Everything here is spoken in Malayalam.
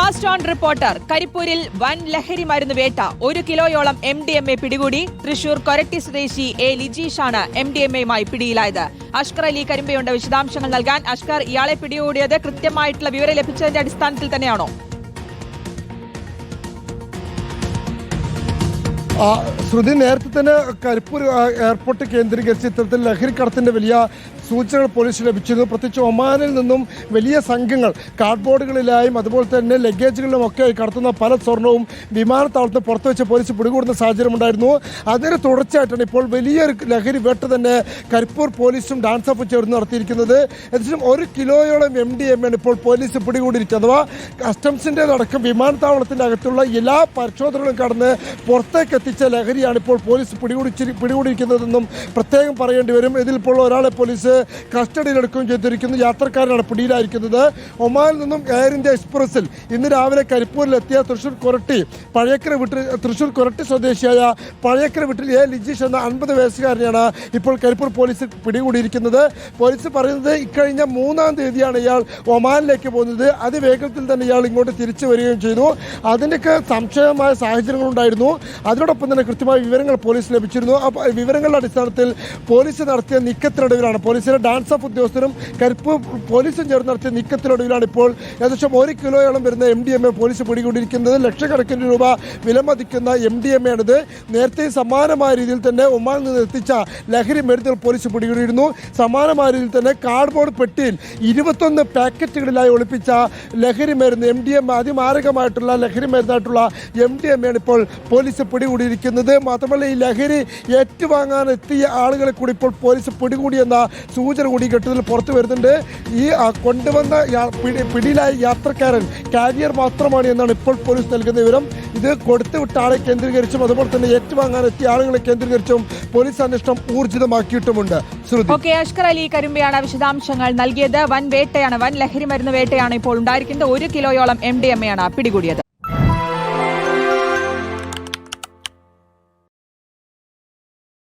ഫാസ്റ്റ് ഓൺ റിപ്പോർട്ടർ കരിപ്പൂരിൽ വൻ ലഹരി മരുന്ന് വേട്ട. ഒരു കിലോയോളം എം ഡി എം എ പിടികൂടി. തൃശൂർ കൊരട്ടി സ്വദേശി എ ലിജീഷാണ് എം ഡി എം എയുമായി പിടിയിലായത്. അഷ്കർ അലി കരിമ്പയുണ്ട്. വിശദാംശങ്ങൾ നൽകാൻ അഷ്കർ ഇയാളെ പിടികൂടിയത് കൃത്യമായിട്ടുള്ള വിവരം ലഭിച്ചതിന്റെ അടിസ്ഥാനത്തിൽ തന്നെയാണോ? ശ്രുതി നേരത്തെ തന്നെ കരിപ്പൂർ എയർപോർട്ട് കേന്ദ്രീകരിച്ച് ഇത്തരത്തിൽ ലഹരി കടത്തിന്റെ വലിയ സൂചനകൾ പോലീസ് ലഭിച്ചിരുന്നു. പ്രത്യേകിച്ച് ഒമാനിൽ നിന്നും വലിയ സംഘങ്ങൾ കാർഡ്ബോർഡുകളിലായും അതുപോലെ തന്നെ ലഗേജുകളിലും ഒക്കെ കടത്തുന്ന പല സ്വർണവും വിമാനത്താവളത്തിന് പുറത്തു വെച്ച് പോലീസ് പിടികൂടുന്ന സാഹചര്യം ഉണ്ടായിരുന്നു. അതിന് തുടർച്ചയായിട്ടാണ് ഇപ്പോൾ വലിയൊരു ലഹരി വേട്ട തന്നെ കരിപ്പൂർ പോലീസും ഡാൻസ് ഓഫ് ചേർന്ന് നടത്തിയിരിക്കുന്നത്. ഏകദേശം ഒരു കിലോയോളം എം ഡി എം ആണ് ഇപ്പോൾ പോലീസ് പിടികൂടിയിരിക്കുന്നത്. അഥവാ കസ്റ്റംസിന്റെ അടക്കം വിമാനത്താവളത്തിന്റെ അകത്തുള്ള എല്ലാ പരിശോധനകളും കടന്ന് പുറത്തേക്ക് എത്തിച്ച ലഹരിയാണ് ഇപ്പോൾ പോലീസ് പിടികൂടിച്ചി പിടികൂടിയിരിക്കുന്നതെന്നും പ്രത്യേകം പറയേണ്ടി വരും. ഇതിൽ ഇപ്പോൾ ഒരാളെ പോലീസ് കസ്റ്റഡിയിലെടുക്കുകയും ചെയ്തിരിക്കുന്നു. യാത്രക്കാരനാണ് പിടിയിലായിരിക്കുന്നത്. ഒമാനിൽ നിന്നും എയർ ഇന്ത്യ എക്സ്പ്രസിൽ ഇന്ന് രാവിലെ കരിപ്പൂരിലെത്തിയ തൃശൂർ കൊരട്ടി പഴയക്കര വീട്ടിൽ തൃശൂർ കൊരട്ടി സ്വദേശിയായ പഴയക്കര വീട്ടിൽ എ. ലിജീഷ് എന്ന അൻപത് വയസ്സുകാരനെയാണ് ഇപ്പോൾ കരിപ്പൂർ പോലീസ് പിടികൂടിയിരിക്കുന്നത്. പോലീസ് പറയുന്നത് ഇക്കഴിഞ്ഞ മൂന്നാം തീയതിയാണ് ഇയാൾ ഒമാനിലേക്ക് പോകുന്നത്. അതിവേഗത്തിൽ തന്നെ ഇയാൾ ഇങ്ങോട്ട് തിരിച്ചു വരികയും ചെയ്തു. അതിന്റെയൊക്കെ സംശയമായ സാഹചര്യങ്ങളുണ്ടായിരുന്നു. അതിനോടൊപ്പം തന്നെ കൃത്യമായ വിവരങ്ങൾ പോലീസ് ലഭിച്ചിരുന്നു. അപ്പോൾ വിവരങ്ങളുടെ അടിസ്ഥാനത്തിൽ പോലീസ് നടത്തിയ നീക്കത്തിനൊടുവിലാണ്. പോലീസിലെ ഡാൻസ് ഓഫ് ഉദ്യോഗസ്ഥരും കരിപ്പ് പോലീസും ചേർന്ന് നടത്തിയ നീക്കത്തിനൊടുവിലാണ് ഇപ്പോൾ ഏകദേശം ഒരു കിലോയോളം വരുന്ന M D M A police പിടികൂടിയിരിക്കുന്നത്. ലക്ഷക്കണക്കിന് രൂപ വിലമതിക്കുന്ന എം ഡി എം എ ആണിത്. നേരത്തെ സമാനമായ രീതിയിൽ തന്നെ ഒമാനിൽ നിന്ന് എത്തിച്ച ലഹരി മരുന്നുകൾ പോലീസ് പിടികൂടിയിരുന്നു. സമാനമായ രീതിയിൽ തന്നെ കാർഡ്ബോർഡ് പെട്ടിയിൽ ഇരുപത്തൊന്ന് പാക്കറ്റുകളിലായി ഒളിപ്പിച്ച ലഹരി മരുന്ന് എം ഡി എം അതിമാരകമായിട്ടുള്ള ലഹരി മരുന്നായിട്ടുള്ള എം ഡി എം ആണ് ഇപ്പോൾ പോലീസ് പിടികൂടിയിരിക്കുന്നത് മാത്രമല്ല ഈ ലഹരി ഏറ്റുവാങ്ങാൻ എത്തിയ ആളുകളെ കൂടി ഇപ്പോൾ പോലീസ് പിടികൂടിയെന്ന സൂചന കൂടി ഘട്ടത്തിൽ പുറത്തു വരുന്നുണ്ട്. ഈ കൊണ്ടുവന്ന പിടിയിലായ യാത്രക്കാരൻ കാരിയർ മാത്രമാണ് എന്നാണ് ഇപ്പോൾ പോലീസ് നൽകുന്ന വിവരം. ഇത് കൊടുത്തുവിട്ട ആളെ കേന്ദ്രീകരിച്ചും അതുപോലെ തന്നെ ഏറ്റുവാങ്ങാൻ എത്തിയ ആളുകളെ കേന്ദ്രീകരിച്ചും പോലീസ് അന്വേഷണം ഊർജിതമാക്കിയിട്ടുമുണ്ട്. ഓക്കെ അഷ്കർ അലി കരുമ്പയാണ് വിശദാംശങ്ങൾ നൽകിയത്. വൻ വേട്ടയാണ് വൻ ലഹരി മരുന്ന് വേട്ടയാണ് ഇപ്പോൾ ഉണ്ടായിരിക്കുന്നത്. ഒരു കിലോയോളം എം ഡി എം എയാണ് പിടികൂടിയത്.